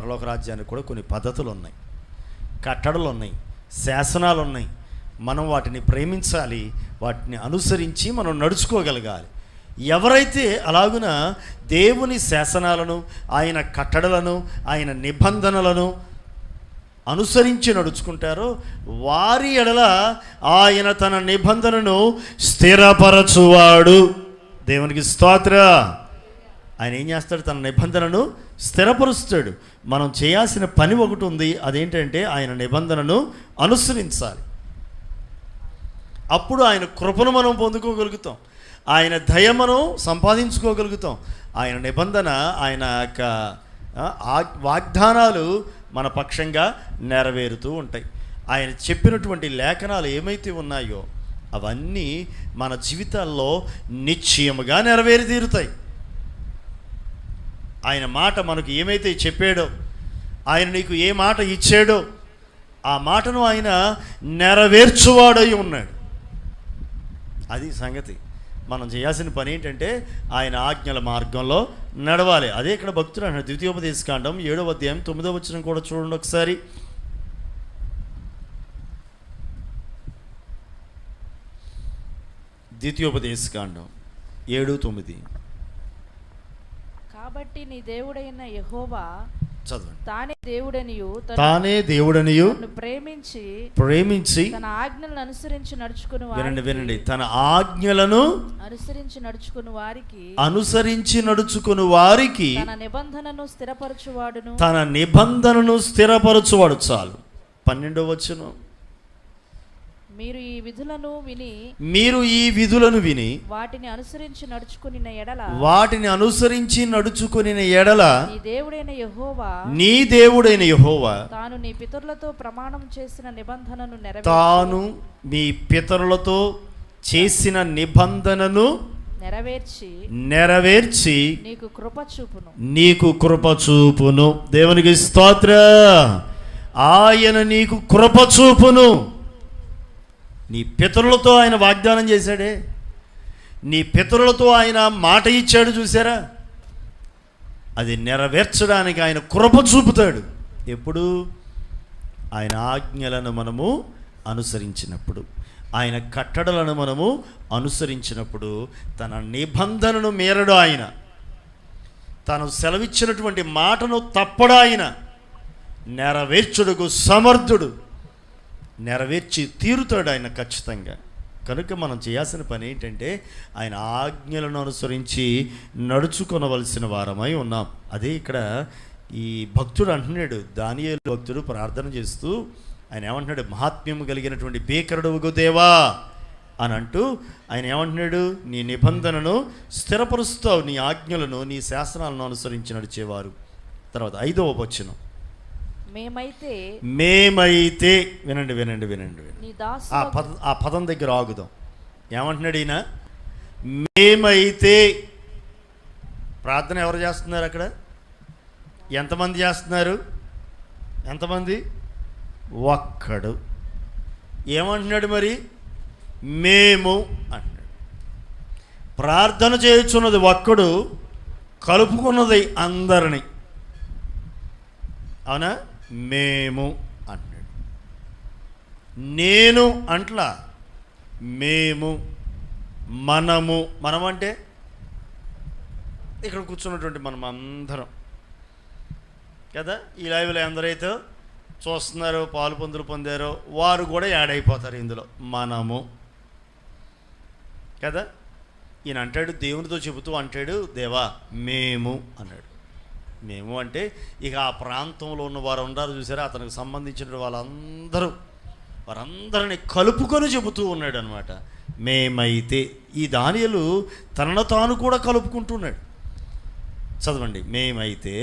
పరలోక రాజ్యానికి కూడా కొన్ని పద్ధతులు ఉన్నాయి కట్టడలు ఉన్నాయి శాసనాలు ఉన్నాయి మనం వాటిని ప్రేమించాలి వాటిని అనుసరించి మనం నడుచుకోగలగాలి. ఎవరైతే అలాగున దేవుని శాసనాలను ఆయన కట్టడలను ఆయన నిబంధనలను అనుసరించి నడుచుకుంటారో వారి ఎడల ఆయన తన నిబంధనను స్థిరపరచువాడు. దేవునికి స్తోత్ర. ఆయన ఏం చేస్తాడు? తన నిబంధనను స్థిరపరుస్తాడు. మనం చేయాల్సిన పని ఒకటి ఉంది. అదేంటంటే ఆయన నిబంధనను అనుసరించాలి. అప్పుడు ఆయన కృపను మనం పొందుకోగలుగుతాం. ఆయన దయ మనం సంపాదించుకోగలుగుతాం. ఆయన నిబంధన ఆయన యొక్క వాగ్దానాలు మన పక్షంగా నెరవేరుతూ ఉంటాయి. ఆయన చెప్పినటువంటి లేఖనాలు ఏమైతే ఉన్నాయో అవన్నీ మన జీవితాల్లో నిశ్చయముగా నెరవేరి తీరుతాయి. ఆయన మాట మనకు ఏమైతే చెప్పాడో ఆయన నీకు ఏ మాట ఇచ్చాడో ఆ మాటను ఆయన నెరవేర్చువాడై ఉన్నాడు. అది సంగతి. మనం చేయాల్సిన పని ఏంటంటే ఆయన ఆజ్ఞల మార్గంలో నడవాలి. అదే ఇక్కడ భక్తులు అంటారు ద్వితీయోపదేశ కాండం ఏడవ అధ్యాయం తొమ్మిదవ వచ్చిన కూడా చూడండి ఒకసారి. ద్వితీయోపదేశ కాండం ఏడు తొమ్మిది. కాబట్టి నీ దేవుడైన యెహోవా చదవండి తానే దేవుడనియు తన- దేవుడనియు ప్రేమించి ప్రేమించి తన ఆజ్ఞలను అనుసరించి నడుచుకుని వినండి వినండి. తన ఆజ్ఞలను అనుసరించి నడుచుకుని వారికి అనుసరించి నడుచుకుని వారికి తన నిబంధనను స్థిరపరచువాడును. తన నిబంధనను స్థిరపరచువాడు చాలు. పన్నెండవ వచ్చును మీరు ఈ విధులను విని మీరు ఈ విధులను విని వాటిని అనుసరించి నడుచుకుని ఎడల వాటిని అనుసరించి నడుచుకుని ఎడల నీ దేవుడైన యెహోవా నీ దేవుడైన యెహోవా తాను నీ పితరులతో ప్రమాణం చేసిన నిబంధనను నెరవేర్చి. తాను మీ పితరులతో చేసిన నిబంధనను నెరవేర్చి నెరవేర్చి నీకు కృప చూపును. నీకు కృప చూపును. దేవునికి స్తోత్ర. ఆయన నీకు కృప చూపును. నీ పితరులతో ఆయన వాగ్దానం చేశాడే? నీ పితరులతో ఆయన మాట ఇచ్చాడు చూసారా? అది నెరవేర్చడానికి ఆయన కృప చూపుతాడు. ఎప్పుడు? ఆయన ఆజ్ఞలను మనము అనుసరించినప్పుడు. ఆయన కట్టడలను మనము అనుసరించినప్పుడు తన నిబంధనను మీరడు ఆయన. తను సెలవిచ్చినటువంటి మాటను తప్పడు ఆయన. నెరవేర్చుడుకు సమర్థుడు. నెరవేర్చి తీరుతాడు ఆయన ఖచ్చితంగా. కనుక మనం చేయాల్సిన పని ఏంటంటే ఆయన ఆజ్ఞలను అనుసరించి నడుచుకొనవలసిన వారమై ఉన్నాం. అదే ఇక్కడ ఈ భక్తుడు అంటున్నాడు దానియేలు భక్తుడు ప్రార్థన చేస్తూ ఆయన ఏమంటున్నాడు మహాత్మ్యం కలిగినటువంటి భీకరుడు దేవా అని అంటూ ఆయన ఏమంటున్నాడు నీ నిబంధనను స్థిరపరుస్తావు నీ ఆజ్ఞలను నీ శాసనాలను అనుసరించి నడిచేవారు. తర్వాత ఐదవ వచనం. మేమైతే మేమైతే వినండి వినండి వినండి ఆ పద ఆ పదం దగ్గర ఆగుదాం. ఏమంటున్నాడు ఈయన? మేమైతే ప్రార్థన ఎవరు చేస్తున్నారు అక్కడ? ఎంతమంది చేస్తున్నారు? ఎంతమంది? ఒక్కడు. ఏమంటున్నాడు మరి? మేము అంటున్నాడు. ప్రార్థన చేయుచున్నది ఒక్కడు కలుపుకున్నది అందరిని. అవునా? మేము అంటాడు నేను అంట్లా మేము మనము మనం అంటే ఇక్కడ కూర్చున్నటువంటి మనం అందరం. కదా? ఈ లైవ్లో ఎందరైతే చూస్తున్నారో పాలు పొందులు పొందారో వారు కూడా యాడ్ అయిపోతారు ఇందులో. మనము. కదా? ఈయన అంటాడు దేవునితో చెబుతూ అంటాడు దేవా మేము అన్నాడు. మేము అంటే ఇక ఆ ప్రాంతంలో ఉన్న వారు ఉన్నారు చూసారా? అతనికి సంబంధించిన వాళ్ళందరూ వారందరిని కలుపుకొని చెబుతూ ఉన్నాడు అనమాట మేమైతే ఈ దానియలు తనను తాను కూడా కలుపుకుంటున్నాడు. చదవండి. మేమైతే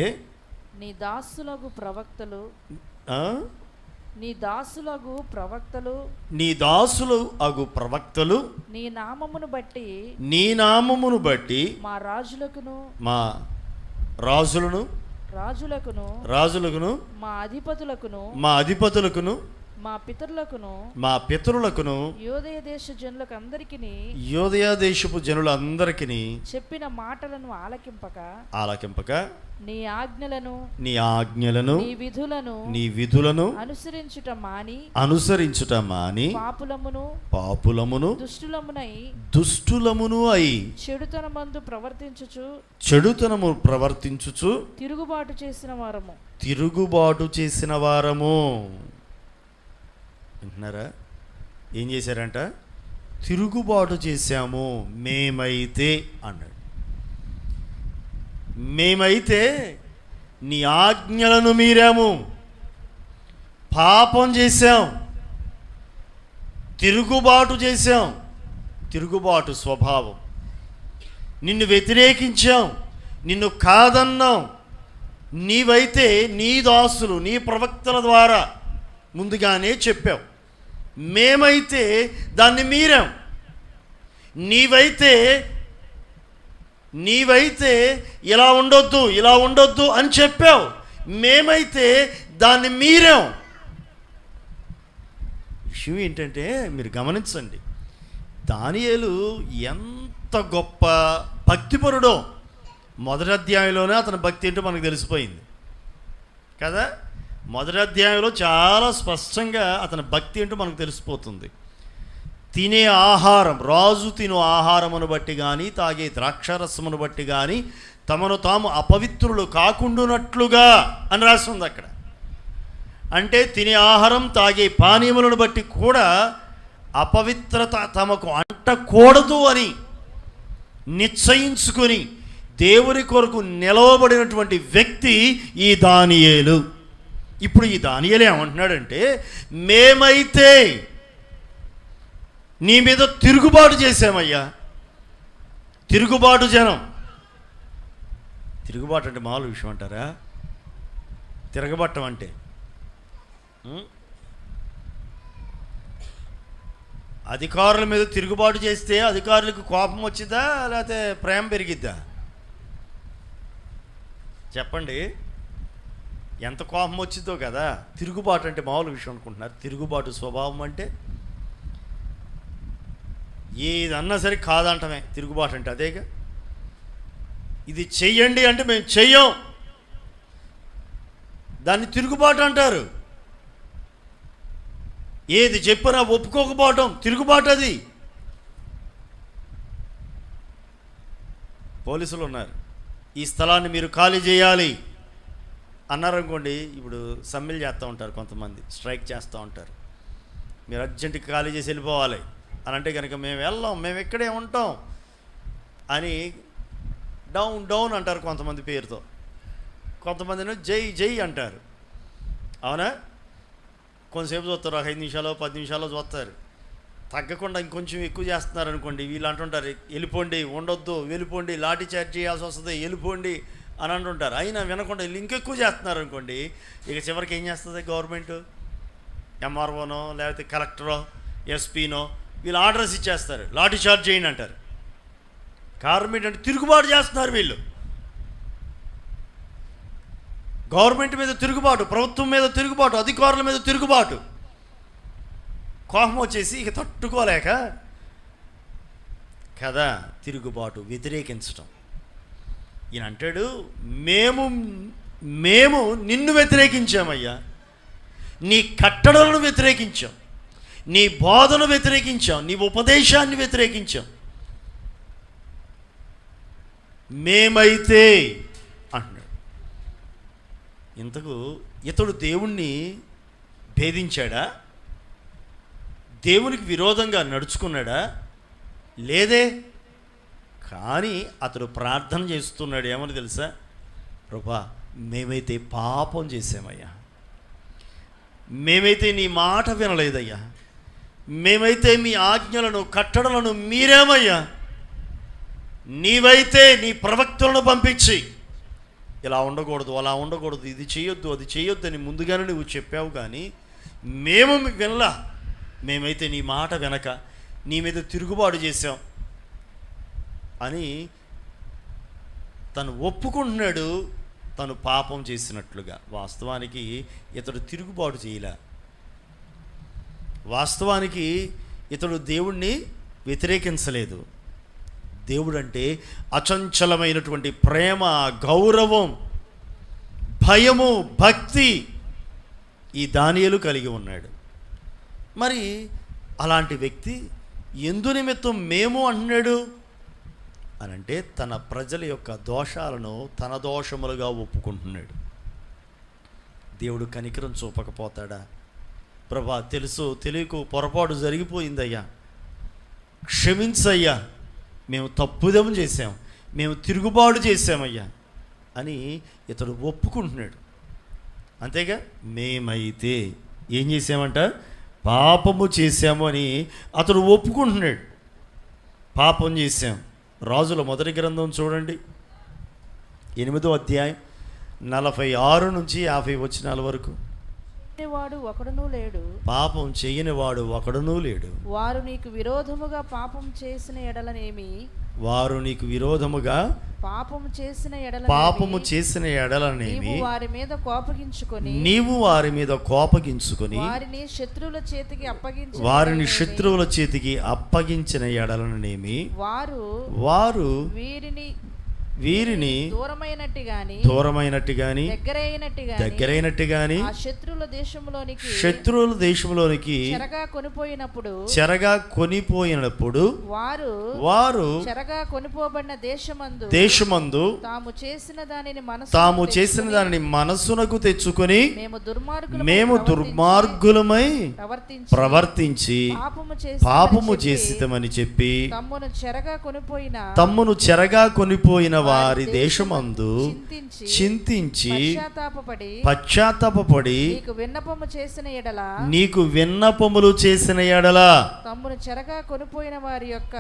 నీ దాసులకు ప్రవక్తలు నీ దాసులకు ప్రవక్తలు నీ దాసులు అగు ప్రవక్తలు నీ నామమును బట్టి నీ నామమును బట్టి మా రాజులకును మా రాజులను రాజులకును రాజులకును మా అధిపతులకును మా అధిపతులకును మా పితరులకును మా పితరులకును యోదయ దేశ జనులకు అందరికి యోదయ దేశపు జనులందరికీ చెప్పిన మాటలను ఆలకింపక ఆలకింపక నీ ఆజ్ఞలను నీ ఆజ్ఞలను నీ విధులను నీ విధులను అనుసరించుట మాని అనుసరించుట మాని పాపులమును పాపులమును దుష్టులమునై దుష్టులమును అయి చెడుతనమందు ప్రవర్తించుచు చెడుతనము ప్రవర్తించుచు తిరుగుబాటు చేసిన వారము. తిరుగుబాటు చేసిన వారము. వింటున్నారా? ఏం చేశారంట? తిరుగుబాటు చేశాము మేమైతే అన్నాడు. మేమైతే నీ ఆజ్ఞలను మీరాము పాపం చేశాం తిరుగుబాటు చేశాం తిరుగుబాటు స్వభావం. నిన్ను వ్యతిరేకించాం నిన్ను కాదన్నాం. నీవైతే నీ దాసులు నీ ప్రవక్తల ద్వారా ముందుగానే చెప్పావు. మేమైతే దాన్ని మీరాం. నీవైతే నీవైతే ఇలా ఉండొద్దు ఇలా ఉండొద్దు అని చెప్పావు. మేమైతే దాన్ని మీరాం. విషయం ఏంటంటే మీరు గమనించండి. దానియేలు ఎంత గొప్ప భక్తిపరుడో. మొదటి అధ్యాయంలోనే అతని భక్తి ఏంటో మనకు తెలిసిపోయింది. కదా? మొదటి అధ్యాయంలో చాలా స్పష్టంగా అతని భక్తి ఏంటో మనకు తెలిసిపోతుంది. తినే ఆహారం రాజు తిను ఆహారమును బట్టి కానీ తాగే ద్రాక్షారసమును బట్టి కానీ తమను తాము అపవిత్రులు కాకుండునట్లుగా అని రాసి ఉంది అక్కడ. అంటే తినే ఆహారం తాగే పానీయములను బట్టి కూడా అపవిత్రత తమకు అంటకూడదు అని నిశ్చయించుకొని దేవుని కొరకు నిలవబడినటువంటి వ్యక్తి ఈ దానియేలు. ఇప్పుడు ఈ దానియలు ఏమంటున్నాడంటే మేమైతే నీ మీద తిరుగుబాటు చేశామయ్యా. తిరుగుబాటు జనం. తిరుగుబాటు అంటే మామూలు విషయం అంటారా? తిరగబట్టం అంటే. అధికారుల మీద తిరుగుబాటు చేస్తే అధికారులకు కోపం వచ్చిద్దా లేకపోతే ప్రేమ పెరిగిద్దా? చెప్పండి. ఎంత కోపం వచ్చిందో కదా తిరుగుబాటు అంటే మామూలు విషయం అనుకుంటున్నారు. తిరుగుబాటు స్వభావం అంటే ఏదన్నా సరే కాదంటమే తిరుగుబాటు అంటే అదేగా. ఇది చెయ్యండి అంటే మేము చెయ్యం. దాన్ని తిరుగుబాటు అంటారు. ఏది చెప్పినా ఒప్పుకోకపోవటం తిరుగుబాటు అది. పోలీసులు ఉన్నారు. ఈ స్థలాన్ని మీరు ఖాళీ చేయాలి. అన్నారనుకోండి ఇప్పుడు సమ్మెలు చేస్తూ ఉంటారు కొంతమంది స్ట్రైక్ చేస్తూ ఉంటారు. మీరు అర్జెంటుగా ఖాళీ చేసి వెళ్ళిపోవాలి. అని అంటే కనుక మేము వెళ్ళాం మేము ఇక్కడే ఉంటాం అని డౌన్ డౌన్ అంటారు కొంతమంది పేరుతో. కొంతమందిని జై జై అంటారు. అవునా? కొంతసేపు చూస్తారు ఒక ఐదు నిమిషాలు పది నిమిషాలు చూస్తారు. తగ్గకుండా ఇంకొంచెం ఎక్కువ చేస్తున్నారు అనుకోండి వీళ్ళు అంటుంటారు వెళ్ళిపోండి ఉండొద్దు వెళ్ళిపోండి లాఠీ చార్జ్ చేయాల్సి వస్తుంది వెళ్ళిపోండి అని అంటుంటారు. అయినా వినకుండా వీళ్ళు ఇంకెక్కువ చేస్తున్నారు అనుకోండి ఇక చివరికి ఏం చేస్తుంది గవర్నమెంట్? ఎంఆర్ఓనో లేకపోతే కలెక్టరో ఎస్పీనో వీళ్ళు ఆర్డర్స్ ఇచ్చేస్తారు. లాఠీ చార్జ్ చేయండి అంటారు. కారణం ఏంటంటే తిరుగుబాటు చేస్తున్నారు వీళ్ళు. గవర్నమెంట్ మీద తిరుగుబాటు ప్రభుత్వం మీద తిరుగుబాటు అధికారుల మీద తిరుగుబాటు. కోపం వచ్చేసి ఇక తట్టుకోలేక కదా తిరుగుబాటు వ్యతిరేకించడం ఈయన అంటాడు మేము మేము నిన్ను వ్యతిరేకించామయ్యా. నీ కట్టడలను వ్యతిరేకించాం. నీ బోధను వ్యతిరేకించాం. నీ ఉపదేశాన్ని వ్యతిరేకించాం. మేమైతే అంటున్నాడు. ఇంతకు ఇతడు దేవుణ్ణి భేదించాడా? దేవునికి విరోధంగా నడుచుకున్నాడా? లేదే. కానీ అతడు ప్రార్థన చేస్తున్నాడు. ఏమని తెలుసా? ప్రభా మేమైతే పాపం చేసామయ్యా మేమైతే నీ మాట వినలేదయ్యా. మేమైతే మీ ఆజ్ఞలను కట్టడలను మీరేమయ్యా. నీవైతే నీ ప్రవక్తలను పంపించి ఇలా ఉండకూడదు అలా ఉండకూడదు ఇది చేయొద్దు అది చేయొద్దు అని ముందుగానే నువ్వు చెప్పావు కానీ మేము వినలా. మేమైతే నీ మాట వెనక నీ మీద తిరుగుబాటు చేసాం అని తను ఒప్పుకుంటున్నాడు తను పాపం చేసినట్లుగా. వాస్తవానికి ఇతడు తిరుగుబాటు చేయలే. వాస్తవానికి ఇతడు దేవుణ్ణి వ్యతిరేకించలేదు. దేవుడు అంటే అచంచలమైనటువంటి ప్రేమ గౌరవం భయము భక్తి ఈ దానియలు కలిగి ఉన్నాడు. మరి అలాంటి వ్యక్తి ఎందు నిమిత్తం మేము అంటున్నాడు? అని అంటే తన ప్రజల యొక్క దోషాలను తన దోషములుగా ఒప్పుకుంటున్నాడు. దేవుడు కనికరం చూపకపోతాడా? ప్రభా తెలుసు తెలియకు పొరపాటు జరిగిపోయిందయ్యా. క్షమించయ్యా. మేము తప్పుదం చేసాం మేము తిరుగుబాటు చేసామయ్యా అని ఇతడు ఒప్పుకుంటున్నాడు. అంతేగా? మేమైతే ఏం చేసామంట పాపము చేశాము అని అతడు ఒప్పుకుంటున్నాడు. పాపం చేశాం. రాజుల మొదటి గ్రంథం చూడండి. ఎనిమిదో అధ్యాయం నలభై ఆరు నుంచి యాభై వచనాల వరకు. వాడు ఒకడునూ లేడు. పాపం చేయని వాడు ఒకడునూ లేడు. వారు నీకు విరోధముగా పాపం చేసిన ఎడలనేమి? వారు నీకు విరోధముగా పాపము చేసిన ఎడల పాపము చేసిన ఎడలనేమి? వారి మీద కోపగించుకొని నీవు వారి మీద కోపగించుకొని వారిని శత్రువుల చేతికి అప్పగించి వారిని శత్రువుల చేతికి అప్పగించిన ఎడలనేమి? వారు వారు వీరిని వీరిని దూరమైనట్టు గాని దూరమైనట్టు గాని దగ్గరైనట్టు గాని దగ్గరైనట్టు గాని శత్రువుల దేశంలోనికి శత్రువుల దేశంలోనికి చెరగా కొనిపోయినప్పుడు చెరగా కొనిపోయినప్పుడు వారు వారు చెరగా కొనిపోబడిన దేశమందు దేశమందు తాము చేసిన దానిని మనసు తాము చేసిన దానిని మనసునకు తెచ్చుకొని మేము దుర్మార్గులు మేము దుర్మార్గులమై ప్రవర్తించి ప్రవర్తించి పాపము చేసి పాపము చేసితమని చెప్పి తమ్మును చెరగా కొనిపోయిన తమ్మును చెరగా కొనిపోయిన వారి దేశమందు చింతించి పశ్చాత్తాపడి నీకు విన్నపము చేసిన ఎడల నీకు విన్నపములు చేసిన ఎడల తమ్మును చెరగా కొనిపోయిన వారి యొక్క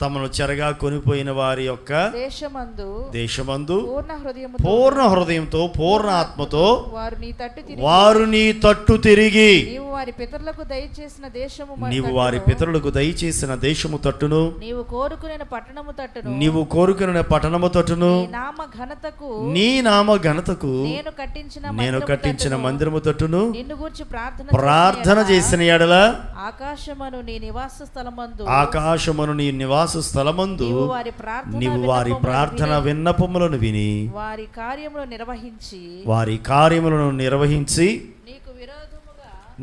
తమను చెరగా కొనిపోయిన వారి యొక్క దేశమందు దేశమందు పూర్ణ హృదయము పూర్ణ హృదయంతో పూర్ణ ఆత్మతో వారు నీ తట్టు తిరిగి వారు నీ తట్టు తిరిగి నీవు వారి పితరులకు దయచేసిన దేశము నీవు వారి పితరులకు దయచేసిన దేశము తట్టును నీవు కోరుకునే పట్టణము తట్టును నీవు కోరుకున్న పట్టణము తట్టును నీ నామ ఘనతకు నీ నామ ఘనతకు నేను కట్టించిన నేను కట్టించిన తట్టును, మందిరము తట్టును నిన్ను గూర్చి ప్రార్థన ప్రార్థన చేసిన ఎడల ఆకాశమును నీ నివాస స్థలమందు ఆకాశమును నీ నివాస స్థలమందు వారి ప్రార్థన నీవు వారి ప్రార్థన విని, విన్నపములను విని వారి కార్యములు నిర్వహించి వారి కార్యములను నిర్వహించి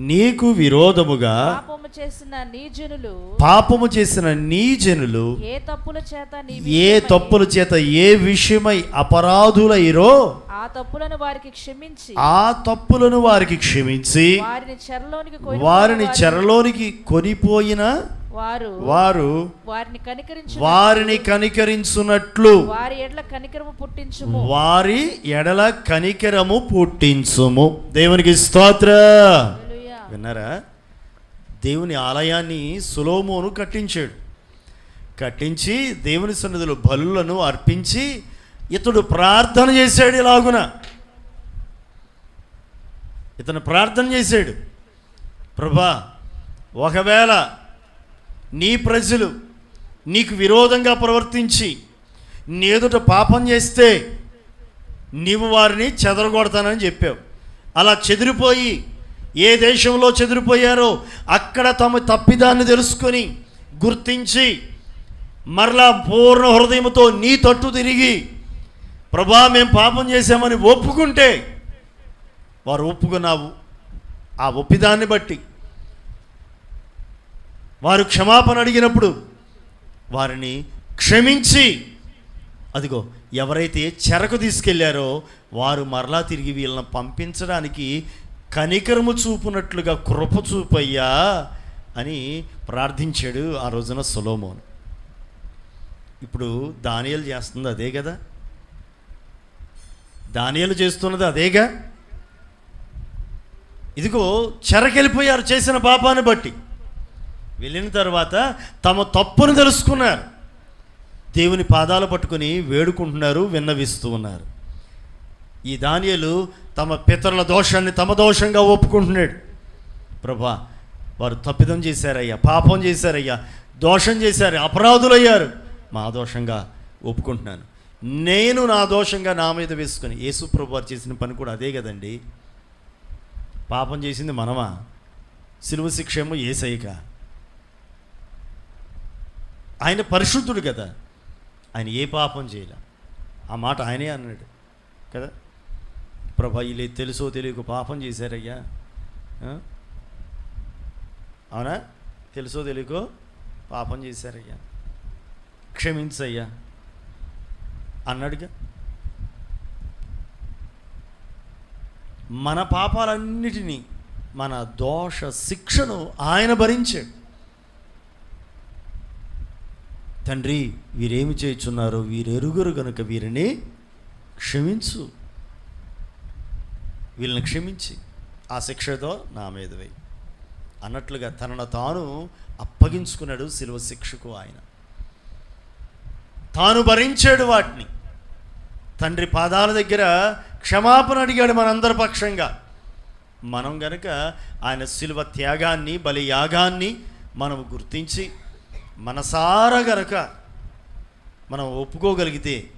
నీకు విరోధముగా పాపము చేసిన నీ జనులు పాపము చేసిన నీ జనులు ఏ తప్పుల చేత నీ ఏ తప్పుల చేత ఏ విషయమై అపరాధులైరో ఆ తప్పులను వారికి క్షమించి ఆ తప్పులను వారికి క్షమించి వారిని చెరలోనికి వారిని వారి- చెరలోనికి కొనిపోయిన వారు వారు వారిని కనికరించు వారిని కనికరించున్నట్లు వారి ఎడ్ల కనికరము పుట్టించుము వారి ఎడల కనికరము పుట్టించుము దేవునికి స్తోత్ర. విన్నారా? దేవుని ఆలయాన్ని సులోమోను కట్టించాడు. కట్టించి దేవుని సన్నిధిలో బలులను అర్పించి ఇతడు ప్రార్థన చేశాడు ఇలాగున. ఇతను ప్రార్థన చేశాడు. ప్రభా ఒకవేళ నీ ప్రజలు నీకు విరోధంగా ప్రవర్తించి నీ ఎదుట పాపం చేస్తే నీవు వారిని చెదరగొడతానని చెప్పావు. అలా చెదిరిపోయి ఏ దేశంలో చెదిరిపోయారో అక్కడ తమ తప్పిదాన్ని తెలుసుకొని గుర్తించి మరలా పూర్ణ హృదయంతో నీ తట్టు తిరిగి ప్రభా మేము పాపం చేశామని ఒప్పుకుంటే వారు ఒప్పుకున్నావు. ఆ ఒప్పిదాన్ని బట్టి వారు క్షమాపణ అడిగినప్పుడు వారిని క్షమించి అదిగో ఎవరైతే చెరకు తీసుకెళ్ళారో వారు మరలా తిరిగి వీళ్ళని పంపించడానికి కనికరము చూపునట్లుగా కృప చూపయ్యా అని ప్రార్థించాడు ఆ రోజున సొలోమోను. ఇప్పుడు దానియలు చేస్తుంది అదే కదా? దానియలు చేస్తున్నది అదేగా? ఇదిగో చెరకెళ్ళిపోయారు చేసిన పాపాన్ని బట్టి. వెళ్ళిన తర్వాత తమ తప్పును తెలుసుకున్నారు. దేవుని పాదాలు పట్టుకొని వేడుకుంటున్నారు విన్నవిస్తూ ఉన్నారు. ఈ దానియలు తమ పితరుల దోషాన్ని తమ దోషంగా ఒప్పుకుంటున్నాడు. ప్రభా వారు తప్పిదం చేశారయ్యా పాపం చేశారయ్యా దోషం చేశారు అపరాధులయ్యారు. మా దోషంగా ఒప్పుకుంటున్నాను. నేను నా దోషంగా నా మీద వేసుకుని యేసు ప్రభు వారు చేసిన పని కూడా అదే కదండి. పాపం చేసింది మనమా? సిలువ శిక్షేమో ఏసైక ఆయన పరిశుద్ధుడు కదా. ఆయన ఏ పాపం చేయలే. ఆ మాట ఆయనే అన్నాడు కదా. ప్రభా వీళ్ళు తెలుసో తెలియక పాపం చేశారయ్యా. అవునా? తెలుసో తెలియకో పాపం చేశారయ్యా. క్షమించయ్యా. అన్నాడుగా. మన పాపాలన్నిటినీ మన దోష శిక్షను ఆయన భరించాడు. తండ్రి వీరేమి చేయుచున్నారో వీరెరుగురు కనుక వీరిని క్షమించు. వీళ్ళని క్షమించి ఆ శిక్షతో నా మీద వేయి. అన్నట్లుగా తనను తాను అప్పగించుకున్నాడు శిలువ శిక్షకు ఆయన. తాను భరించాడు వాటిని. తండ్రి పాదాల దగ్గర క్షమాపణ అడిగాడు మనందరి పక్షంగా. మనం గనక ఆయన శిలువ త్యాగాన్ని బలి యాగాన్ని మనం గుర్తించి మనసారా గనక మనం ఒప్పుకోగలిగితే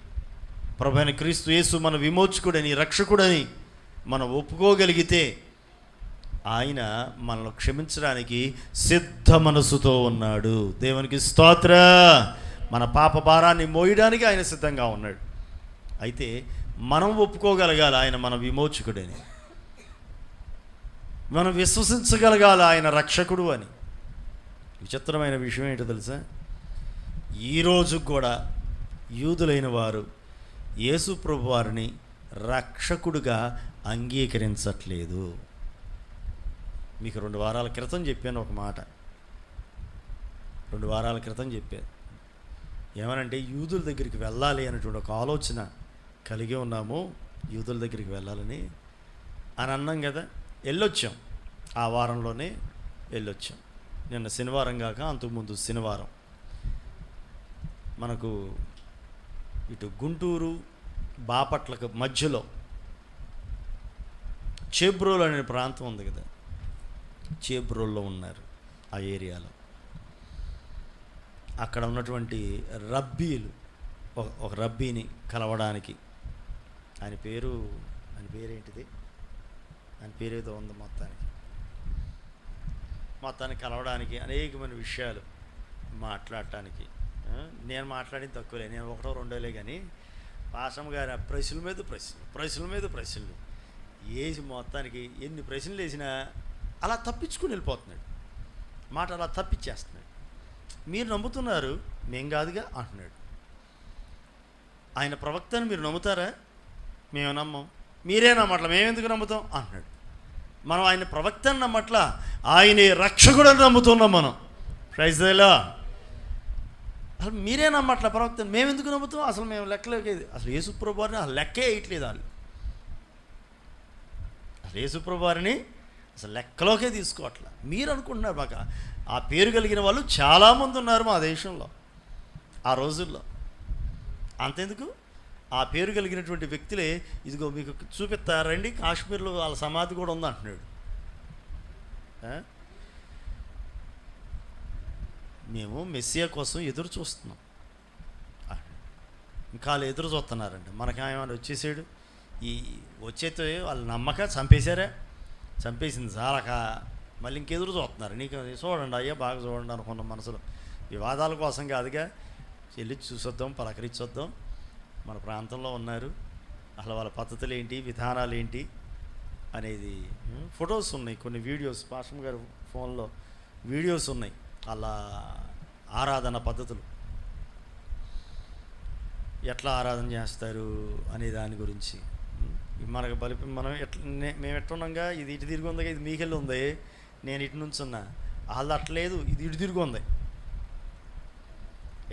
ప్రభైన క్రీస్తు యేసు మన విమోచకుడని రక్షకుడని మనం ఒప్పుకోగలిగితే ఆయన మనల్ని క్షమించడానికి సిద్ధ మనసుతో ఉన్నాడు. దేవునికి స్తోత్ర. మన పాప భారాన్ని మోయడానికి ఆయన సిద్ధంగా ఉన్నాడు. అయితే మనం ఒప్పుకోగలగాలి ఆయన మన విమోచకుడని. మనం విశ్వసించగలగాలి ఆయన రక్షకుడు అని. విచిత్రమైన విషయం ఏంటో తెలుసా? ఈరోజు కూడా యూదులైన వారు యేసు ప్రభు వారిని రక్షకుడుగా అంగీకరించట్లేదు. మీకు రెండు వారాల క్రితం చెప్పాను ఒక మాట. రెండు వారాల క్రితం చెప్పాను. ఏమనంటే యూదుల దగ్గరికి వెళ్ళాలి అనేటువంటి ఒక ఆలోచన కలిగి ఉన్నాము. యూదుల దగ్గరికి వెళ్ళాలని అని అన్నాం కదా. వెళ్ళొచ్చాం. ఆ వారంలోనే వెళ్ళొచ్చాం. నిన్న శనివారం కాక అంతకుముందు శనివారం. మనకు ఇటు గుంటూరు బాపట్లకు మధ్యలో చేబ్రోల్ అనే ప్రాంతం ఉంది కదా. చేబ్రోల్లో ఉన్నారు ఆ ఏరియాలో. అక్కడ ఉన్నటువంటి రబ్బీలు ఒక ఒక రబ్బీని కలవడానికి. ఆయన పేరు ఆయన పేరేంటిది? ఆయన పేరు ఏదో ఉంది మొత్తానికి. మొత్తానికి కలవడానికి అనేకమైన విషయాలు మాట్లాడటానికి. నేను మాట్లాడింది తక్కువలే. నేను ఒకటో రెండోలే కానీ పాసం గారి ప్రశ్నల మీద ప్రశ్నలు ప్రశ్నల మీద ప్రశ్నలు. వేసి మొత్తానికి ఎన్ని ప్రశ్నలు వేసినా అలా తప్పించుకుని వెళ్ళిపోతున్నాడు. మాట అలా తప్పించేస్తున్నాడు. మీరు నమ్ముతున్నారు మేం కాదుగా అంటున్నాడు. ఆయన ప్రవక్తను మీరు నమ్ముతారా? మేము నమ్మం. మీరే నమ్మట్ల మేమెందుకు నమ్ముతాం? అంటున్నాడు. మనం ఆయన ప్రవక్తను నమ్మట్ల ఆయనే రక్షకుడని నమ్ముతున్నాం మనం. ప్రైజ్లా అసలు మీరే నమ్మట్ల ప్రవక్తను? మేము ఎందుకు నమ్ముతాం? అసలు మేము లెక్కలోకి అసలు యేసుప్రభు వారిని అసలు లెక్కే వేయట్లేదు వాళ్ళు. అసలు వారిని అసలు లెక్కలోకే తీసుకోవట్లే. మీరు అనుకుంటున్నారు మాకు ఆ పేరు కలిగిన వాళ్ళు చాలామంది ఉన్నారు మా దేశంలో ఆ రోజుల్లో. అంతెందుకు? ఆ పేరు కలిగినటువంటి వ్యక్తులే ఇదిగో మీకు చూపిస్తారండి కాశ్మీర్లో వాళ్ళ సమాధి కూడా ఉంది అంటున్నాడు. మేము మెస్సియా కోసం ఎదురు చూస్తున్నాం ఇంకా వాళ్ళు ఎదురు చూస్తున్నారండి మనకేమైనా వచ్చేసాడు? ఈ వచ్చేతో వాళ్ళు నమ్మక చంపేశారా. చంపేసింది చాలక మళ్ళీ ఇంకెదురు చూస్తున్నారు. నీకు చూడండి అయ్యా బాగా చూడండి అనుకున్న మనసులో. వివాదాల కోసం కాదుగా. వెళ్ళి చూసొద్దాం పలకరించొద్దాం. మన ప్రాంతంలో ఉన్నారు. అసలు వాళ్ళ పద్ధతులు ఏంటి విధానాలు ఏంటి అనేది ఫొటోస్ ఉన్నాయి. కొన్ని వీడియోస్ పాషం గారి ఫోన్లో వీడియోస్ ఉన్నాయి. అలా ఆరాధన పద్ధతులు. ఎట్లా ఆరాధన చేస్తారు అనే దాని గురించి. మనకు బలి మనం ఎట్లా మేము ఎట్లున్నాగా? ఇది ఇటు తిరిగి ఉందిగా ఇది మీకెళ్ళి ఉంది? నేను ఇటు నుంచి ఉన్నా. వాళ్ళు అట్లేదు ఇది ఇటు తిరిగి ఉంది.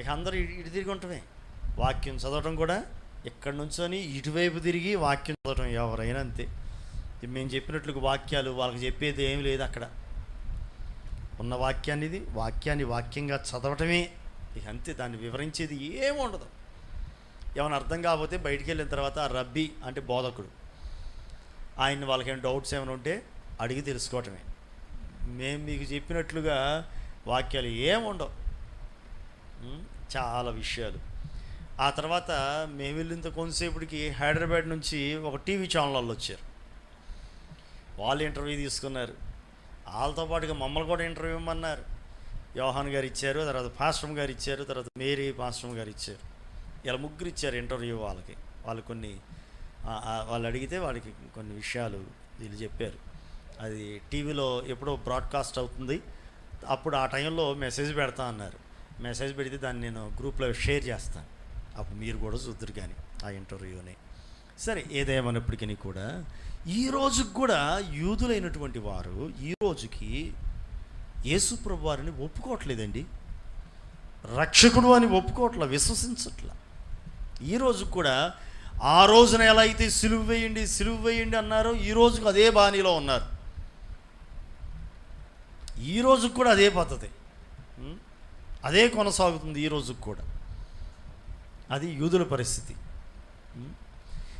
ఇక అందరూ ఇటు తిరిగి ఉంటమే వాక్యం చదవటం కూడా ఎక్కడి నుంచొని ఇటువైపు తిరిగి వాక్యం చదవటం ఎవరైనా అంతే. ఇది మేము చెప్పినట్లు వాక్యాలు వాళ్ళకి చెప్పేది ఏం లేదు అక్కడ. ఉన్న వాక్యాన్ని ఇది వాక్యాన్ని వాక్యంగా చదవటమే. ఇక అంతే. దాన్ని వివరించేది ఏమి ఉండదు. ఏమైనా అర్థం కాకపోతే బయటికి వెళ్ళిన తర్వాత రబ్బీ అంటే బోధకుడు. ఆయన వాళ్ళకి ఏమైనా డౌట్స్ ఏమైనా ఉంటే అడిగి తెలుసుకోవటమే. మేము మీకు చెప్పినట్లుగా వాక్యాలు ఏముండవు చాలా విషయాలు. ఆ తర్వాత మేము వెళ్ళినంత కొంతసేపటికి హైదరాబాద్ నుంచి ఒక టీవీ ఛానల్ వాళ్ళు వచ్చారు. వాళ్ళు ఇంటర్వ్యూ తీసుకున్నారు. వాళ్ళతో పాటుగా మమ్మల్ని కూడా ఇంటర్వ్యూ ఇవ్వమన్నారు యోహాన్ గారు ఇచ్చారు తర్వాత పాస్టమ్ గారు ఇచ్చారు తర్వాత మేరీ పాస్టమ్ గారు ఇచ్చారు. ఇలా ముగ్గురు ఇచ్చారు ఇంటర్వ్యూ వాళ్ళకి. వాళ్ళు కొన్ని వాళ్ళు అడిగితే వాళ్ళకి కొన్ని విషయాలు వీళ్ళు చెప్పారు. అది టీవీలో ఎప్పుడో బ్రాడ్కాస్ట్ అవుతుంది. అప్పుడు ఆ టైంలో మెసేజ్ పెడతా అన్నారు. మెసేజ్ పెడితే దాన్ని నేను గ్రూప్లో షేర్ చేస్తాను. అప్పుడు మీరు కూడా చూద్దరు కానీ ఆ ఇంటర్వ్యూని సరే ఏదేమన్నప్పటికీ కూడా ఈ రోజుకి కూడా యూదులైనటువంటి వారు ఈ రోజుకి యేసుప్రభు వారిని ఒప్పుకోవట్లేదండి. రక్షకుడు అని ఒప్పుకోవట్లా విశ్వసించట్లా. ఈ కూడా ఆ రోజున ఎలా అయితే సిలువ వేయండి సిలువ వేయండి అన్నారో ఈ రోజుకు అదే బాణీలో ఉన్నారు. ఈ రోజుకు కూడా అదే పద్ధతి. అదే కొనసాగుతుంది ఈ రోజుకు కూడా. అది యూదుల పరిస్థితి.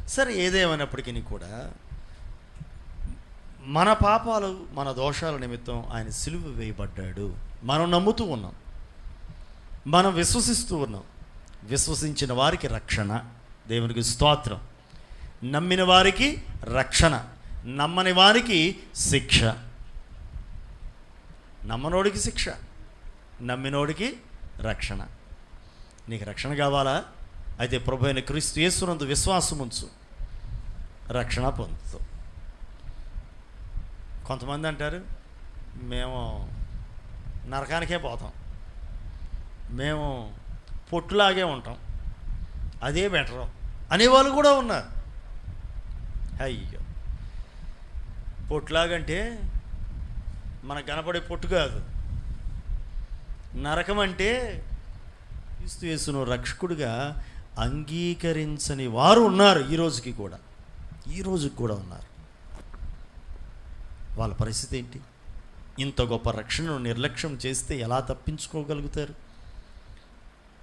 సరే ఏదేమైనప్పటికీ కూడా మన పాపాలు మన దోషాల నిమిత్తం ఆయన సిలువ వేయబడ్డాడు. మనం నమ్ముతూ ఉన్నాం. మనం విశ్వసిస్తూ ఉన్నాం. విశ్వసించిన వారికి రక్షణ. దేవునికి స్తోత్రం. నమ్మిన వారికి రక్షణ. నమ్మని వారికి శిక్ష. నమ్మనోడికి శిక్ష. నమ్మినోడికి రక్షణ. నీకు రక్షణ కావాలా? అయితే ప్రభు అయిన క్రీస్తు యేసునందు విశ్వాసం ఉంచు. రక్షణ పొందుతూ. కొంతమంది అంటారు మేము నరకానికే పోతాం. మేము పొట్టులాగే ఉంటాం. అదే బెటరు. అనేవాళ్ళు కూడా ఉన్నారు. అయ్యో. పొట్టులాగంటే మనకు కనపడే పొట్టు కాదు. నరకం అంటే క్రీస్తు యేసును రక్షకుడిగా అంగీకరించని వారు ఉన్నారు ఈ రోజుకి కూడా. ఈ రోజుకి కూడా ఉన్నారు. వాళ్ళ పరిస్థితి ఏంటి? ఇంత గొప్ప రక్షణను నిర్లక్ష్యం చేస్తే ఎలా తప్పించుకోగలుగుతారు?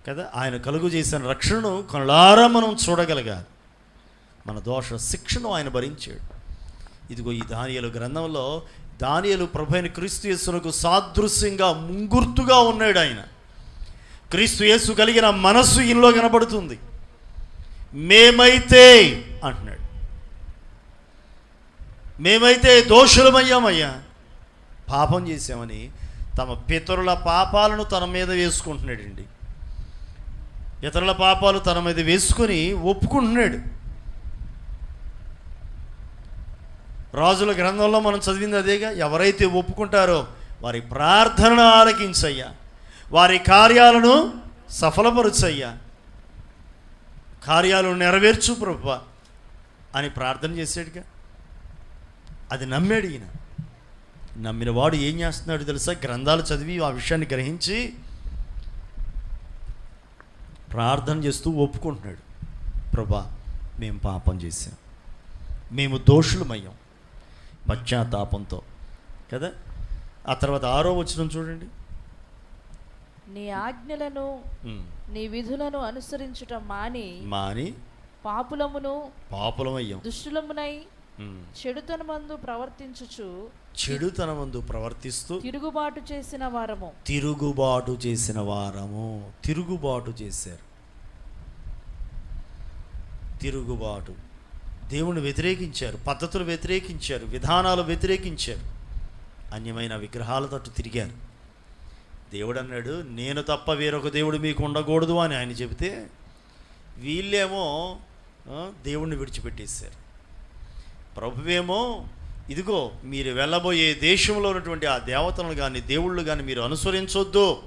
కదా? ఆయన కలుగు చేసిన రక్షణను కనులారా మనం చూడగలగాలి. మన దోష శిక్షను ఆయన భరించాడు. ఇదిగో ఈ దానియలు గ్రంథంలో దానియలు ప్రభైన క్రీస్తు యేసునకు సాదృశ్యంగా ముంగుర్తుగా ఉన్నాడు ఆయన. క్రీస్తు యేసు కలిగిన మనస్సు ఇంట్లో కనబడుతుంది. మేమైతే అంటున్నాడు. మేమైతే దోషులమయ్యామయ్యా. పాపం చేశామని తమ పితరుల పాపాలను తన మీద వేసుకుంటున్నాడండి. ఇతరుల పాపాలు తన మీద వేసుకొని ఒప్పుకుంటున్నాడు. రాజుల గ్రంథంలో మనం చదివింది అదేగా ఎవరైతే ఒప్పుకుంటారో వారి ప్రార్థనను ఆలకించయ్యా. వారి కార్యాలను సఫలపరచయ్యా. కార్యాలను నెరవేర్చు ప్రభు అని ప్రార్థన చేశాడుగా. అది నమ్మాడు ఈయన. నమ్మిన వాడు ఏం చేస్తున్నాడు తెలుసా? గ్రంథాలు చదివి ఆ విషయాన్ని గ్రహించి ప్రార్థన చేస్తూ ఒప్పుకుంటున్నాడు. ప్రభా మేము పాపం చేశాం. మేము దోషులమయ్యాం పశ్చాత్తాపంతో. కదా? ఆ తర్వాత ఆరో వచ్చిన చూడండి. నీ ఆజ్ఞలను. నీ విధులను అనుసరించుట మాని మాని పాపులమును పాపులమయ్యాం. దుష్టులమునై. చెడుతనమందు ప్రవర్తించుచు చెడుతనమందు ప్రవర్తిస్తూ తిరుగుబాటు చేసిన వారము. తిరుగుబాటు చేసిన వారము. తిరుగుబాటు చేశారు. తిరుగుబాటు. దేవుని వ్యతిరేకించారు. పద్ధతులు వ్యతిరేకించారు. విధానాలు వ్యతిరేకించారు. అన్యమైన విగ్రహాల తట్టు తిరిగారు. దేవుడు అన్నాడు నేను తప్ప వేరొక దేవుడు మీకు ఉండకూడదు అని ఆయన చెబితే వీళ్ళేమో దేవుణ్ణి విడిచిపెట్టేశారు. ప్రభువేమో ఇదిగో మీరు వెళ్ళబోయే దేశంలో ఉన్నటువంటి ఆ దేవతలను కానీ దేవుళ్ళు కానీ మీరు అనుసరించొద్దు.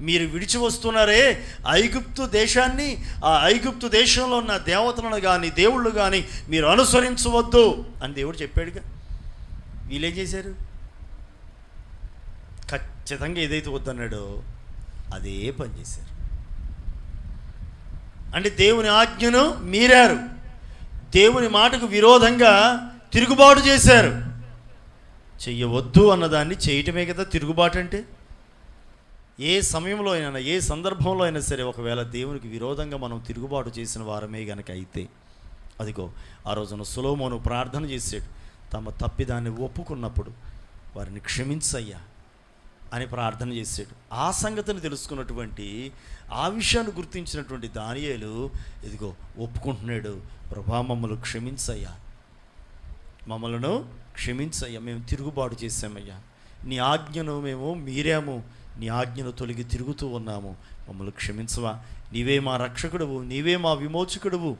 మీరు విడిచి వస్తున్నారే ఐగుప్తు దేశాన్ని ఆ ఐగుప్తు దేశంలో ఉన్న దేవతలను కానీ దేవుళ్ళు కానీ మీరు అనుసరించవద్దు అని దేవుడు చెప్పాడుగా. వీళ్ళేం చేశారు? ఖచ్చితంగా ఏదైతే వద్దన్నాడో అదే పని చేశారు. అంటే దేవుని ఆజ్ఞను మీరారు. దేవుని మాటకు విరోధంగా తిరుగుబాటు చేశారు. చెయ్యవద్దు అన్నదాన్ని చేయటమే కదా తిరుగుబాటు అంటే? ఏ సమయంలో అయినా ఏ సందర్భంలో అయినా సరే ఒకవేళ దేవునికి విరోధంగా మనం తిరుగుబాటు చేసిన వారమే గనక అయితే అదిగో ఆ రోజున సులోమోను ప్రార్థన చేశాడు. తమ తప్పిదాన్ని ఒప్పుకున్నప్పుడు వారిని క్షమించయ్యా అని ప్రార్థన చేశాడు. ఆ సంగతిని తెలుసుకున్నటువంటి ఆ విషయాన్ని గుర్తించినటువంటి దానియేలు ఇదిగో ఒప్పుకుంటున్నాడు. ప్రభా మమ్మల్ని క్షమించయ్యా. మమ్మలను క్షమించయ్యా. మేము తిరుగుబాటు చేశామయ్యా. నీ ఆజ్ఞను మేము మీరాము. నీ ఆజ్ఞను తొలగి తిరుగుతూ ఉన్నాము. మమ్మల్ని క్షమించవా. నీవే మా రక్షకుడువు. నీవే మా విమోచకుడువు.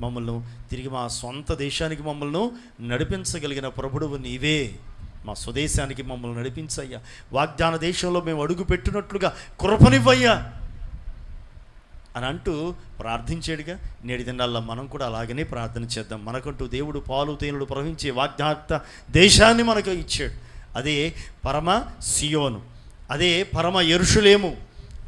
మమ్మల్ని తిరిగి మా సొంత దేశానికి మమ్మల్ని నడిపించగలిగిన ప్రభుడువు నీవే. మా స్వదేశానికి మమ్మల్ని నడిపించయ్యా. వాగ్దాన దేశంలో మేము అడుగు పెట్టినట్లుగా కృపనివ్వయ్యా. అని అంటూ ప్రార్థించాడుగా. నేటి దినాల్లో మనం కూడా అలాగనే ప్రార్థన చేద్దాం. మనకంటూ దేవుడు పాలు తేనుడు ప్రవహించే వాగ్దాత్త దేశాన్ని మనకు ఇచ్చాడు. అదే పరమ సియోను. అదే పరమ ఎరుషులేము.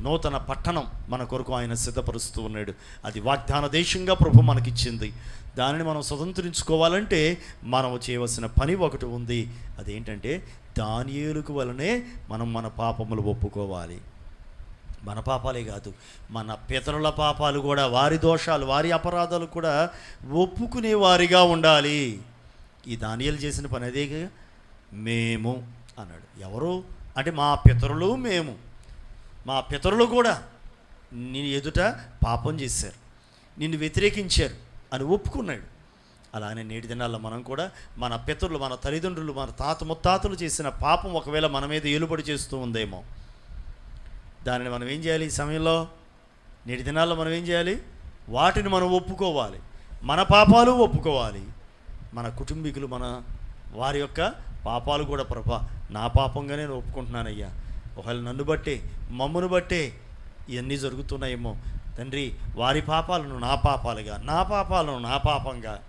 నూతన పట్టణం మన కొరకు ఆయన సిద్ధపరుస్తూ ఉన్నాడు. అది వాగ్దాన దేశంగా ప్రభు మనకిచ్చింది. దానిని మనం స్వతంత్రించుకోవాలంటే మనం చేయవలసిన పని ఒకటి ఉంది. అదేంటంటే దానియేలుకు వలనే మనం మన పాపములు ఒప్పుకోవాలి. మన పాపాలే కాదు మన పితరుల పాపాలు కూడా వారి దోషాలు వారి అపరాధాలు కూడా ఒప్పుకునే వారిగా ఉండాలి. ఈ దానియలు చేసిన పని అదే మేము అన్నాడు. ఎవరు? అంటే మా పితరులు మేము. మా పితరులు కూడా నీ ఎదుట పాపం చేశారు. నిన్ను వ్యతిరేకించారు అని ఒప్పుకున్నాడు. అలానే నేటి దినాల్లో మనం కూడా మన పితరులు మన తల్లిదండ్రులు మన తాత ముత్తాతలు చేసిన పాపం ఒకవేళ మన మీద ఏలుబడి చేస్తూ ఉందేమో. దానిని మనం ఏం చేయాలి ఈ సమయంలో? నేటి దినాల్లో మనం ఏం చేయాలి? వాటిని మనం ఒప్పుకోవాలి. మన పాపాలు ఒప్పుకోవాలి. మన కుటుంబీకులు మన వారి యొక్క పాపాలు కూడా ప్రభా నా పాపంగా నేను ఒప్పుకుంటున్నానయ్యా. ఒకవేళ నన్ను బట్టే మమ్మను బట్టే ఇవన్నీ జరుగుతున్నాయేమో. తండ్రి వారి పాపాలను నా పాపాలుగా నా పాపాలను నా పాపంగా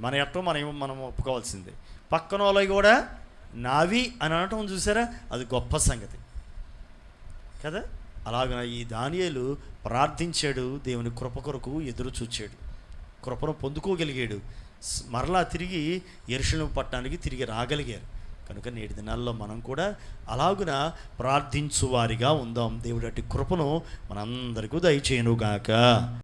మన ఎట్టో మనం మనం ఒప్పుకోవాల్సిందే. పక్కన వాళ్ళవి కూడా నావి అని అనటం చూసారా? అది గొప్ప సంగతి. కదా? అలాగ ఈ దానియేలు ప్రార్థించాడు దేవుని కృప కొరకు ఎదురు చూచాడు. కృపను పొందుకోగలిగాడు. మరలా తిరిగి ఎరుషులం పట్టణానికి తిరిగి రాగలిగారు. కనుక నేటి దినాల్లో మనం కూడా అలాగున ప్రార్థించువారిగా ఉందాం. దేవుడి అట్టి కృపను మనందరికీ దయచేయనుగాక.